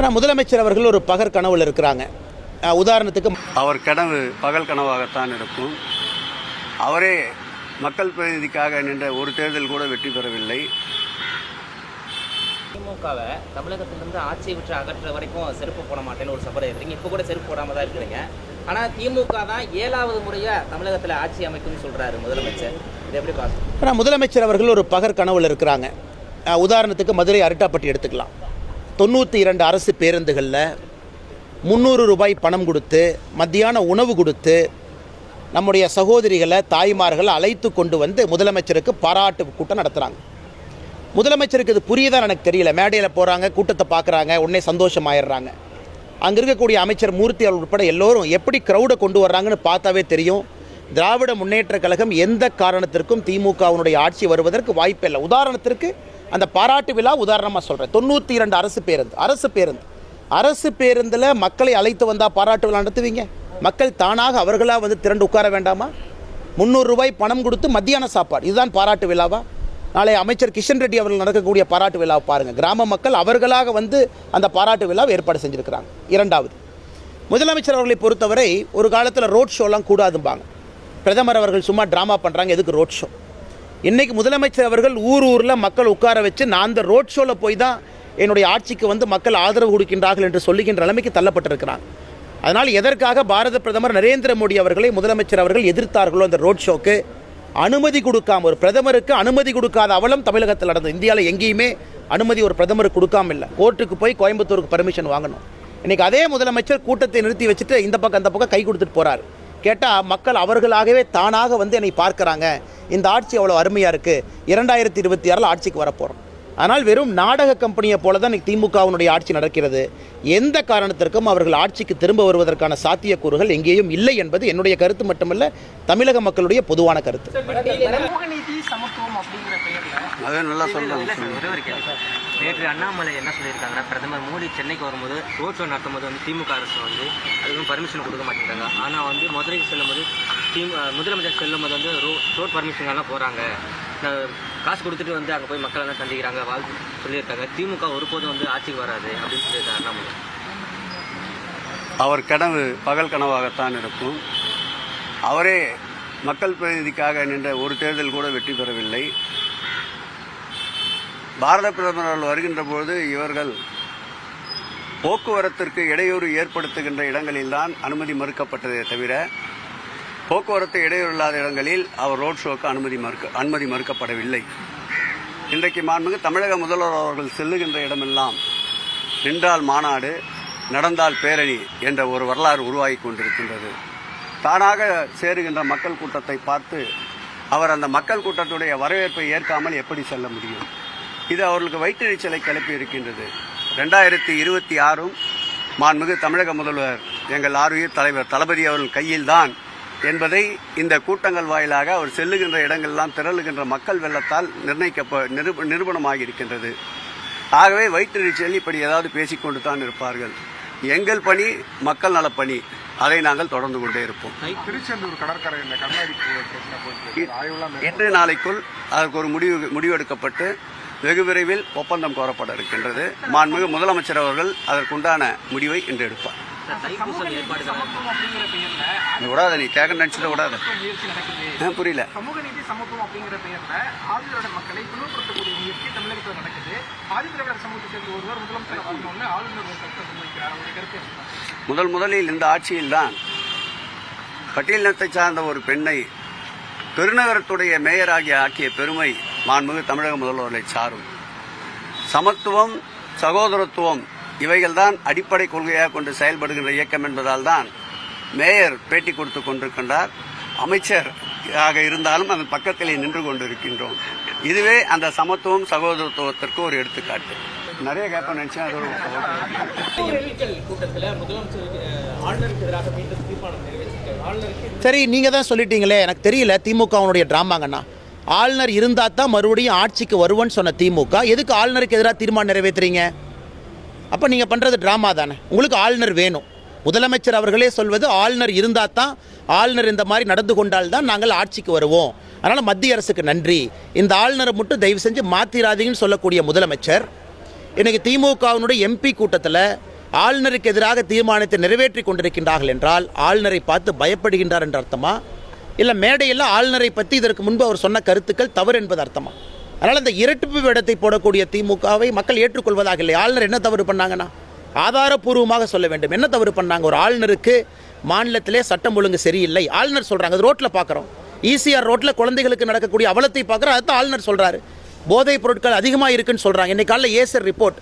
ஆனால் முதலமைச்சர் அவர்கள் ஒரு பகற் கனவுல இருக்கிறாங்க. உதாரணத்துக்கு அவர் கனவு பகல் கனவாகத்தான் இருக்கும். அவரே மக்கள் பிரதிநிதிக்காக நின்ற ஒரு தேர்தல் கூட வெற்றி பெறவில்லை. திமுகவை தமிழகத்திலிருந்து ஆட்சியை விட்டு அகற்ற வரைக்கும் செருப்பு போட மாட்டேன்னு ஒரு சபதம் எடுத்தீங்க இப்போ கூட செருப்பு போடாம தான் இருக்கிறீங்க. ஆனால் திமுக தான் ஏழாவது முறையாக தமிழகத்தில் ஆட்சி அமைக்கும்னு சொல்றாரு முதலமைச்சர். இது எப்படி பார்க்கணும்? ஆனால் முதலமைச்சர் அவர்கள் ஒரு பகற் கனவுல இருக்கிறாங்க. உதாரணத்துக்கு மதுரை அரிட்டாப்பட்டி எடுத்துக்கலாம். தொண்ணூற்றி இரண்டு அரசு பேருந்துகளில் முந்நூறு ரூபாய் பணம் கொடுத்து மத்தியான உணவு கொடுத்து நம்முடைய சகோதரிகளை தாய்மார்களை அழைத்து கொண்டு வந்து முதலமைச்சருக்கு பாராட்டு கூட்டம் நடத்துகிறாங்க முதலமைச்சருக்கு இது புரியுதான் எனக்கு தெரியல. மேடையில் போகிறாங்க கூட்டத்தை பார்க்குறாங்க உடனே சந்தோஷமாயிடுறாங்க. அங்கே இருக்கக்கூடிய அமைச்சர் மூர்த்தி அவர்கள் உட்பட எல்லோரும் எப்படி க்ரௌடை கொண்டு வர்றாங்கன்னு பார்த்தாவே தெரியும். திராவிட முன்னேற்ற கழகம் எந்த காரணத்திற்கும் திமுகவினுடைய ஆட்சி வருவதற்கு வாய்ப்பில்லை. உதாரணத்திற்கு அந்த பாராட்டு விழா உதாரணமாக சொல்கிறேன் தொண்ணூற்றி இரண்டு அரசு பேருந்து அரசு பேருந்து. அரசு பேருந்தில் மக்களை அழைத்து வந்தால் பாராட்டு விழா நடத்துவீங்க? மக்கள் தானாக அவர்களாக வந்து திரண்டு உட்கார வேண்டாமா? முந்நூறுரூவாய் பணம் கொடுத்து மத்தியான சாப்பாடு இதுதான் பாராட்டு விழாவா? நாளை அமைச்சர் கிஷன் ரெட்டி அவர்கள் நடக்கக்கூடிய பாராட்டு விழாவை பாருங்கள் கிராம மக்கள் அவர்களாக வந்து அந்த பாராட்டு விழாவை ஏற்பாடு செஞ்சுருக்கிறாங்க. இரண்டாவது முதலமைச்சர் அவர்களை பொறுத்தவரை ஒரு காலத்தில் ரோட் ஷோலாம் கூடாதும்பாங்க. பிரதமர் அவர்கள் சும்மா ட்ராமா பண்ணுறாங்க எதுக்கு ரோட் ஷோ இன்றைக்கு முதலமைச்சர் அவர்கள் ஊர் ஊரில் மக்கள் உட்கார வச்சு நான் அந்த ரோட் ஷோவில் போய் தான் என்னுடைய ஆட்சிக்கு வந்து மக்கள் ஆதரவு கொடுக்கின்றார்கள் என்று சொல்லுகின்ற நிலைமைக்கு தள்ளப்பட்டிருக்கிறாங்க அதனால் எதற்காக பாரத பிரதமர் நரேந்திர மோடி அவர்களை முதலமைச்சர் அவர்கள் எதிர்த்தார்களோ அந்த ரோட் ஷோக்கு அனுமதி கொடுக்காம ஒரு பிரதமருக்கு அனுமதி கொடுக்காத அவலம் தமிழகத்தில் நடந்தது. இந்தியாவில் எங்கேயுமே அனுமதி ஒரு பிரதமருக்கு கொடுக்காம இல்லை. கோர்ட்டுக்கு போய் கோயம்புத்தூருக்கு பர்மிஷன் வாங்கணும். இன்றைக்கி அதே முதலமைச்சர் கூட்டத்தை நிறுத்தி வச்சுட்டு இந்த பக்கம் அந்த பக்கம் கை கொடுத்துட்டு போகிறார் கேட்டால் மக்கள் அவர்களாகவே தானாக வந்து என்னை பார்க்கறாங்க. இந்த ஆட்சி அவ்வளோ அருமையாக இருக்குது இரண்டாயிரத்தி இருபத்தி ஆறில் ஆட்சிக்கு வரப்போகிறோம் ஆனால் வெறும் நாடக கம்பெனியை போல தான் திமுகவினுடைய ஆட்சி நடக்கிறது. எந்த காரணத்திற்கும் அவர்கள் ஆட்சிக்கு திரும்ப வருவதற்கான சாத்தியக்கூறுகள் எங்கேயும் இல்லை என்பது என்னுடைய கருத்து மட்டுமல்ல தமிழக மக்களுடைய பொதுவான கருத்து. நேற்று அண்ணாமலை என்ன சொல்லியிருக்காங்கன்னா பிரதமர் மோடி சென்னைக்கு வரும்போது ரோட் ஷோ நடத்தும் போது வந்து திமுக அரசு வந்து அதுக்கு பர்மிஷன் கொடுக்க மாட்டேங்கிறாங்க ஆனால் வந்து மதுரைக்கு செல்லும்போது திமு முதலமைச்சர் செல்லும்போது வந்து ரோ ரோட் பர்மிஷன்லாம் போகிறாங்க காசு கொடுத்துட்டு வந்து அங்கே போய் மக்கள் எல்லாம் சந்திக்கிறாங்க வாழ்த்து சொல்லியிருக்காங்க. திமுக ஒருபோதும் வந்து ஆட்சிக்கு வராது அப்படின்னு சொல்லியிருக்காங்க அண்ணாமலை. அவர் கனவு பகல் கனவாகத்தான் இருக்கும். அவரே மக்கள் பிரதிநிதிக்காக நின்ற ஒரு தேர்தல் கூட வெற்றி பெறவில்லை. பாரத பிரதமர் அவர்கள் வருகின்ற பொழுது இவர்கள் போக்குவரத்திற்கு இடையூறு ஏற்படுத்துகின்ற இடங்களில்தான் அனுமதி மறுக்கப்பட்டதே தவிர போக்குவரத்து இடையூறு இல்லாத இடங்களில் அவர் ரோட் ஷோக்கு அனுமதி மறுக்க அனுமதி மறுக்கப்படவில்லை. இன்றைக்கு மாண்புமிகு தமிழக முதல்வர் அவர்கள் செல்லுகின்ற இடமெல்லாம் நின்றால் மாநாடு நடந்தால் பேரணி என்ற ஒரு வரலாறு உருவாகி கொண்டிருக்கின்றது. தானாக சேருகின்ற மக்கள் கூட்டத்தை பார்த்து அவர் அந்த மக்கள் கூட்டத்துடைய வரவேற்பை ஏற்காமல் எப்படி செல்ல முடியும்? இது அவர்களுக்கு வயிற்றெரிச்சலை கிளப்பி இருக்கின்றது. ரெண்டாயிரத்தி இருபத்தி ஆறும் மாண்புமிகு தமிழக முதல்வர் எங்கள் ஆர்வீர் தலைவர் தளபதி அவர்கள் கையில்தான் என்பதை இந்த கூட்டங்கள் வாயிலாக அவர் செல்லுகின்ற இடங்கள்லாம் திரளுகின்ற மக்கள் வெள்ளத்தால் நிர்ணயிக்கப்ப நிரூப நிரூபணமாகி இருக்கின்றது. ஆகவே வயிற்றெரிச்சல் இப்படி ஏதாவது பேசிக்கொண்டு தான் இருப்பார்கள். எங்கள் பணி மக்கள் நலப் பணி. அதை நாங்கள் தொடர்ந்து கொண்டே இருப்போம். இன்று நாளைக்குள் அதற்கு ஒரு முடிவு முடிவெடுக்கப்பட்டு வெகு விரைவில் ஒப்பந்தம் கோரப்பட இருக்கின்றது. மாண்புமிகு முதலமைச்சர் அவர்கள் அதற்குண்டான முடிவை இன்று எடுப்பார். நீ விடாத நீ கேட்க நினைச்சத விடாத. புரியல. சமூக நீதி சமத்துவம் அப்படிங்கிற பெயர்ல மக்களை பிளவுபடுத்தக்கூடிய முயற்சி தமிழகத்தில் நடக்குது ஆதிதிராவிடர் சமூகத்தை சேர்ந்த ஒருவர் முதலமைச்சர் ஆளுநர் முதல் முதலில் இந்த ஆட்சியில்தான் பட்டியலினத்தை சார்ந்த ஒரு பெண்ணை பெருநகரத்துடைய மேயராகி ஆக்கிய பெருமை மாண்புமிகு தமிழக முதல்வர்களை சாரும். சமத்துவம் சகோதரத்துவம் இவைகள்தான் அடிப்படை கொள்கையாக கொண்டு செயல்படுகின்ற இயக்கம் என்பதால் தான் மேயர் பேட்டி கொடுத்து கொண்டிருக்கின்றார். அமைச்சர் ஆக இருந்தாலும் அதன் பக்கத்திலே நின்று கொண்டிருக்கின்றோம். இதுவே அந்த சமத்துவம் சகோதரத்துவத்திற்கு ஒரு எடுத்துக்காட்டு. நிறைய கேட்ப நினைச்சேன் அது ஒரு கூட்டத்தில் ஆளுநருக்கு எதிராக மீண்டும் தீர்மானம் சரி நீங்கள் தான் சொல்லிட்டீங்களே எனக்கு தெரியல திமுகவினுடைய டிராமாங்கண்ணா. ஆளுநர் இருந்தால் தான் மறுபடியும் ஆட்சிக்கு வருவோன்னு சொன்ன திமுக. எதுக்கு ஆளுநருக்கு எதிராக தீர்மானம் நிறைவேற்றுறீங்க? அப்போ நீங்கள் பண்ணுறது ட்ராமா தானே. உங்களுக்கு ஆளுநர் வேணும். முதலமைச்சர் அவர்களே சொல்வது ஆளுநர் இருந்தால் தான் ஆளுநர் இந்த மாதிரி நடந்து கொண்டால் தான் நாங்கள் ஆட்சிக்கு வருவோம். அதனால் மத்திய அரசுக்கு நன்றி. இந்த ஆளுநரை மட்டும் தயவு செஞ்சு மாத்திராதீங்கன்னு சொல்லக்கூடிய முதலமைச்சர் இன்னைக்கு திமுகவினுடைய எம்பி கூட்டத்தில் ஆளுநருக்கு எதிராக தீர்மானத்தை நிறைவேற்றி கொண்டிருக்கின்றார்கள் என்றால் ஆளுநரை பார்த்து பயப்படுகின்றார் என்ற அர்த்தமாக இல்லை மேடையில் ஆளுநரை பற்றி இதற்கு முன்பு அவர் சொன்ன கருத்துக்கள் தவறு என்பது அர்த்தமா? அதனால் இந்த இரட்டிப்பு வேடத்தை போடக்கூடிய திமுகவை மக்கள் ஏற்றுக்கொள்வதாக இல்லை. ஆளுநர் என்ன தவறு பண்ணாங்கன்னா ஆதாரப்பூர்வமாக சொல்ல வேண்டும். என்ன தவறு பண்ணாங்க? ஒரு ஆளுநருக்கு மாநிலத்திலே சட்டம் ஒழுங்கு சரியில்லை. ஆளுநர் சொல்கிறாங்க அது ரோட்டில் பார்க்குறோம் ஈசிஆர் ரோட்டில் குழந்தைகளுக்கு நடக்கக்கூடிய அவலத்தை பார்க்குறோம் அதுதான் ஆளுநர் சொல்கிறாரு போதைப் பொருட்கள் அதிகமாக இருக்குன்னு சொல்கிறாங்க இன்னைக்கு காலையில் ஏசர் ரிப்போர்ட்.